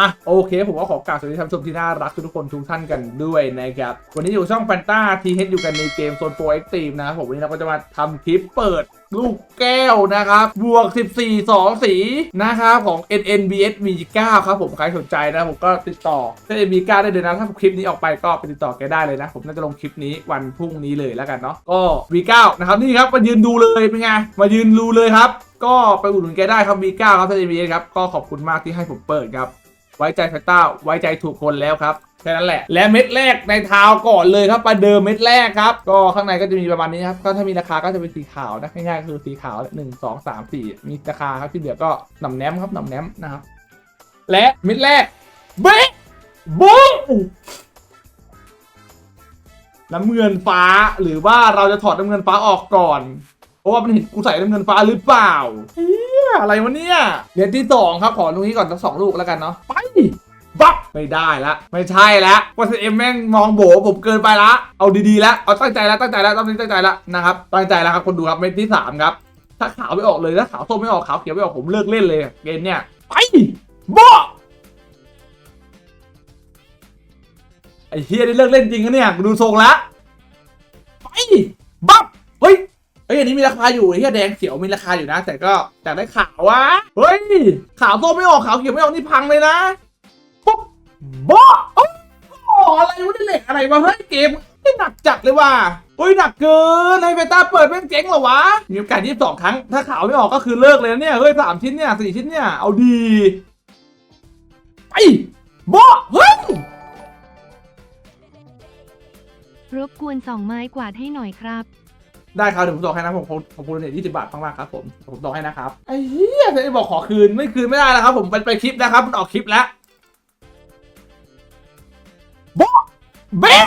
อะโอเค ผมก็ขอกราบสวัสดีท่านผู้ชมที่น่ารักทุกคนทุกท่านกันด้วยนะครับ วันนี้อยู่ช่องแฟนตาทีเฮดอยู่กันในเกมโซนโปรเอ็กตีมนะครับผมวันนี้เราก็จะมาทำคลิปเปิดลูกแก้วนะครับ บวก 14 2 สีนะครับของ NNBS V9 ครับผม ใครสนใจนะผมก็ติดต่อถ้า NB9 ได้เลยนะ ถ้าคลิปนี้ออกไปก็ไปติดต่อแกได้เลยนะ ผมน่าจะลงคลิปนี้วันพรุ่งนี้เลยแล้วกันเนาะ ก็ V9 นะครับ นี่ครับ มายืนดูเลยเป็นไง มายืนดูเลยครับ ก็ไปอุดหนุนแกได้ครับ V9 ครับถ้า NBS ครับ ก็ขอบคุณมากที่ให้ผมเปิดครับ ไว้ใจแฟนต้าไว้ใจถูกคนแล้วครับแค่นั้นแหละ และเม็ดแรกในเท้าก่อนเลยครับประเดิมเม็ดแรกครับ ก็ข้างในก็จะมีประมาณนี้ครับ ก็ถ้ามีราคาก็จะเป็นสีขาวนะง่ายๆก็คือสีขาวหนึ่งสองสามสี่มีราคาครับที่เหลือก็หน่ำแนมครับหน่ำแนมนะครับและเม็ดแรกเบ๊ะบุ้งน้ำเงินฟ้าหรือว่าเราจะถอดน้ำเงินฟ้าออกก่อน เพราะว่ามันเห็นกูใส่น้ำเงินฟ้าหรือเปล่าเฮียอะไรวะเนี่ยเหรียญที่สองครับขอตรงนี้ก่อนทั้งสองลูกแล้วกันเนาะไปบับไม่ได้ละไม่ใช่ละว่าเอ็มแม่งมองโบผมเกินไปละเอาดีๆแล้วเอาตั้งใจแล้วตั้งใจแล้วตั้งใจแล้วนะครับตั้งใจแล้วครับคนดูครับเม็ดที่สามครับถ้าขาวไม่ออกเลยถ้าขาวส้มไม่ออกขาวเขียวไม่ออกผมเลิกเล่นเลยเกมเนี่ยไปบ้าไอ้เฮียได้เลิกเล่นจริงนะเนี่ยดูทรงละ อันนี้มีราคาอยู่เหี้ยแดงเขียวมีราคาอยู่นะ แต่ก็แต่ได้ขาววะเฮ้ยขาวส้มไม่ออกขาวเขียวไม่ออกนี่พังเลยนะปุ๊บบ้าโอ้อะไรวะนี่เหล็กอะไรวะเฮ้ยเกมนี่หนักจัดเลยว่ะเฮ้ยหนักเกินไอ้เบต้าเปิดแม่งเจ๊งเหรอวะมีโอกาสยี่สิบสองครั้งถ้าขาวไม่ออกก็คือเลิกเลยนะเนี่ยเฮ้ยสามชิ้นเนี่ยสี่ชิ้นเนี่ยเอาดีไปบ้าเฮ้ยรบกวนสองไม้กวาดให้หน่อยครับ ได้ครับเดี๋ยวผมบอกให้นะผมผมผมคูณเนี่ยยี่สิบบาทมากๆครับผมผมบอกให้นะครับไอ้เหี้ยจะบอกขอคืนไม่คืนไม่ได้แล้วครับ ผมไปไปคลิปนะครับมันออกคลิปแล้วบ๊ะเบ๊ะ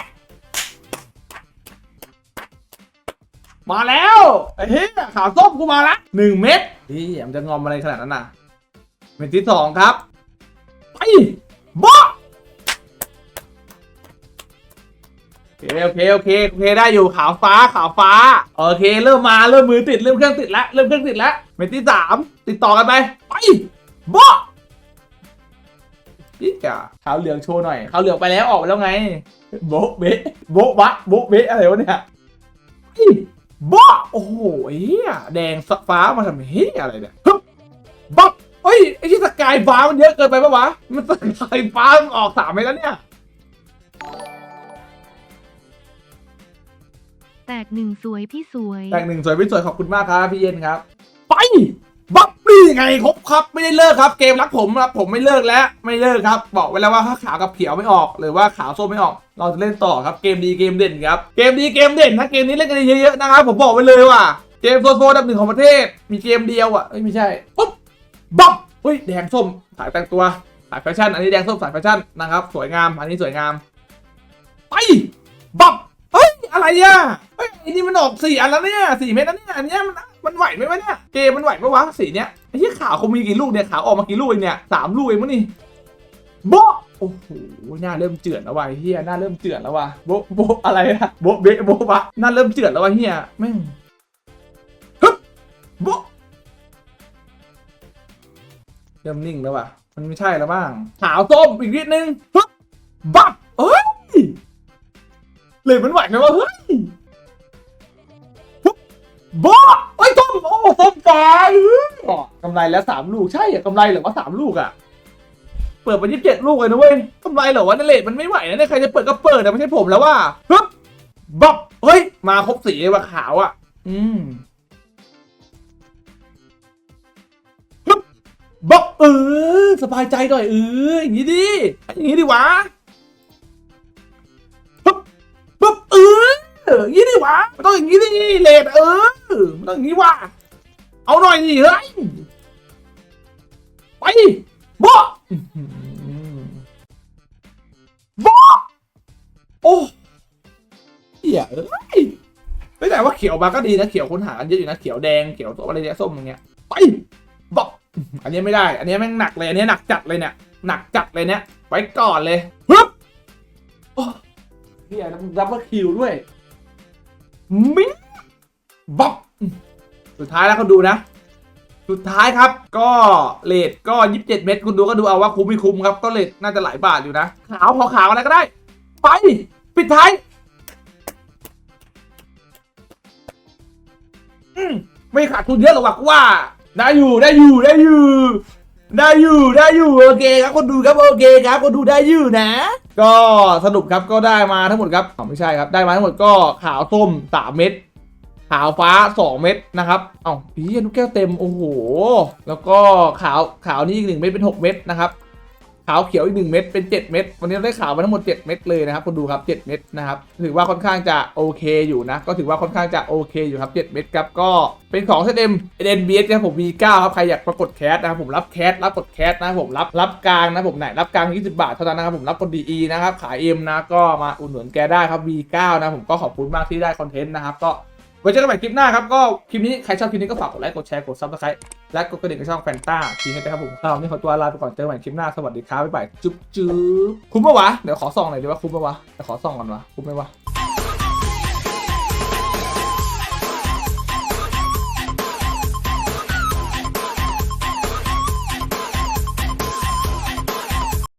มาแล้วไอ้เหี้ยขาวส้มกูมาละหนึ่งเม็ดนี่มันจะงอมอะไรขนาดนั้นน่ะเม็ดที่สองครับ เคโอเคโอเคโอเคได้อยู่ขาวฟ้าขาวฟ้าโอเคเริ่มมาเริ่มมือติดเริ่มเครื่องติดแล้วเริ่มเครื่องติดแล้วเม็ดที่สามติดต่อกันไปไปโบ๊ะพี่ะขาวเหลืองโชว์หน่อยขาวเหลืองไปแล้วออกไปแล้วไงโบ๊ะเบะโบ๊ะบะโบ๊ะเบะอะไรวะเนี่ยบ้าโอ้โหเฮียแดงฟ้ามาทำเฮียอะไรเนี่ยฮึบบ๊ะเฮ้ยไอ้ที่สกายฟ้ามันเยอะเกินไปปะวะมันสกายฟ้าออกสามไปแล้วเนี่ย ตกหนึ่งสวยพี่สวย แต่งหนึ่งสวยไม่สวยขอบคุณมากครับพี่เย็นครับ ไปบับนี่ไงครบครับไม่ได้เลิกครับ เกมรักผมครับผมไม่เลิกแล้วไม่เลิกครับ บอกไว้แล้วว่าถ้าขาวกับเขียวไม่ออก หรือว่าขาวส้มไม่ออก เราจะเล่นต่อครับเกมดีเกมเด่นครับเกมดีเกมเด่นนะเกมนี้เล่นกันเยอะๆนะครับผมบอกไว้เลยว่าเกมโซโฟดับหนึ่งของประเทศ มีเกมเดียวอะไม่ใช่ปุ๊บบับเฮ้ยแดงส้มสายแต่งตัวสายแฟชั่นอันนี้แดงส้มสายแฟชั่นนะครับสวยงามอันนี้สวยงามไปบับ อะไรอะเฮ้ยอันนี้มันออกสี่อันแล้วเนี่ยสี่เม็ดแล้วเนี่ยอันเนี้ยมันมันไหวไหมวะเนี่ยเกมมันไหวปะวะสีเนี้ยไอ้ที่ขาวคงมีกี่ลูกเนี่ยขาวออกมากี่ลูกเองเนี่ยสามลูกเองมั้งนี่โบโอ้โหหน้าเริ่มเจือนแล้วว่ะเฮียหน้าเริ่มเจือนแล้วว่ะโบโบอะไรอะโบเบะโบะบะหน้าเริ่มเจือนแล้วว่ะเฮียแม่งฮึบโบเริ่มนิ่งแล้วว่ะมันไม่ใช่แล้วบ้างขาวส้มอีกนิดนึงฮึบบับ เลยมันไหวไหมวะเฮ้ยปุ๊บบ้าไอ้ยต้มโอ้ต้มปลาเอ้ยกำไรแล้วสามลูกใช่อะกำไรเหรอวะสามลูกอะเปิดไปยี่สิบเจ็ดลูกเลยนะเว้ยกำไรเหรอวะนั่นเลทมันไม่ไหวนะเนี่ยใครจะเปิดก็เปิดแต่ไม่ใช่ผมแล้วว่าฮึบบับเฮ้ย มาครบสีเลยว่ะขาวอะอืมฮึบบับเออสบายใจหน่อยเอออย่างนี้ดิอย่างนี้ดิวะ ปุ๊บเอออย่างนี้ดิวะมันต้องอย่างนี้ดิเลดเออมันต้องอย่างนี้วะเอาหน่อยดิเฮ้ยไปบ้าบ้าโอ้เหี้ยเอ้ยไม่แต่ว่าเขียวมาก็ดีนะเขียวค้นหากันเยอะอยู่นะเขียวแดงเขียวตัวอะไรเนี่ยส้มอย่างเงี้ยไปบอกอันนี้ไม่ได้ อันนี้แม่งหนักเลยอันนี้หนักจัดเลยเนี่ยหนักจัดเลยเนี่ยไว้ก่อนเลยฮึบ โอ้พี่อยดับเบิลคิวด้วยมิ้งบ๊อบสุดท้ายแล้วเขาดูนะ สุดท้ายครับ ก็เลทก็ 27 เม็ดคุณดูก็ดูเอาว่าคุ้มไม่คุ้มครับ ก็เลทน่าจะหลายบาทอยู่นะ ขาวพอขาวอะไรก็ได้ ไป ปิดท้ายอืมไม่ขาดทุนเยอะหรอกว่า ได้อยู่ได้อยู่ได้อยู่ ได้อยู่ได้อยู่โอเคครับคนดูครับโอเคครับคนดูได้อยู่นะ ก็สรุปครับก็ได้มาทั้งหมดครับอ๋อไม่ใช่ครับได้มาทั้งหมดก็ขาวส้มสามเม็ดขาวฟ้าสองเม็ดนะครับ เอ้าอีลูกแก้วเต็ม โอ้โห แล้วก็ขาวขาวนี่อีกหนึ่งเม็ดเป็นหกเม็ดนะครับ ขาวเขียวอีกหนึ่งเม็ดเป็น 7 เม็ดวันนี้เราได้ขาวมาทั้งหมด 7 เม็ดเลยนะครับคุณดูครับ 7 เม็ดนะครับถือว่าค่อนข้างจะโอเคอยู่นะ ก็ถือว่าค่อนข้างจะโอเคอยู่ครับ 7 เม็ดครับก็เป็นของเซตเอ็มเอ็นบีเอสครับผมมี9ครับใครอยากปรากฏแคสนะครับผมรับแคสรับกดแคสนะผมรับรับกลางนะผมไหนรับกลาง 20 บาทเท่านั้นนะครับผมรับคนดีนะครับขายเอ็มนะก็มาอุดหนุนแกได้ครับ V9 นะผมก็ขอบคุณมากที่ได้คอนเทนต์นะครับก็ ไว้เจอกันใหม่คลิปหน้าครับ ก็คลิปนี้ใครชอบคลิปนี้ก็ฝากกดไลค์ กดแชร์ กดซับสไครต์และกดกระดิ่งในช่องแฟนต้าทีให้ด้ครับผมสำหรับวันนี้ขอตัวลาไปก่อน เจอกันใหม่คลิปหน้า สวัสดีครับ บ๊ายบาย จุ๊บจุ๊บคุ้มปะวะ เดี๋ยวขอส่องหน่อยดีว่าคุ้มปะวะเดี๋ยวขอส่องก่อนวะคุ้มไหมวะ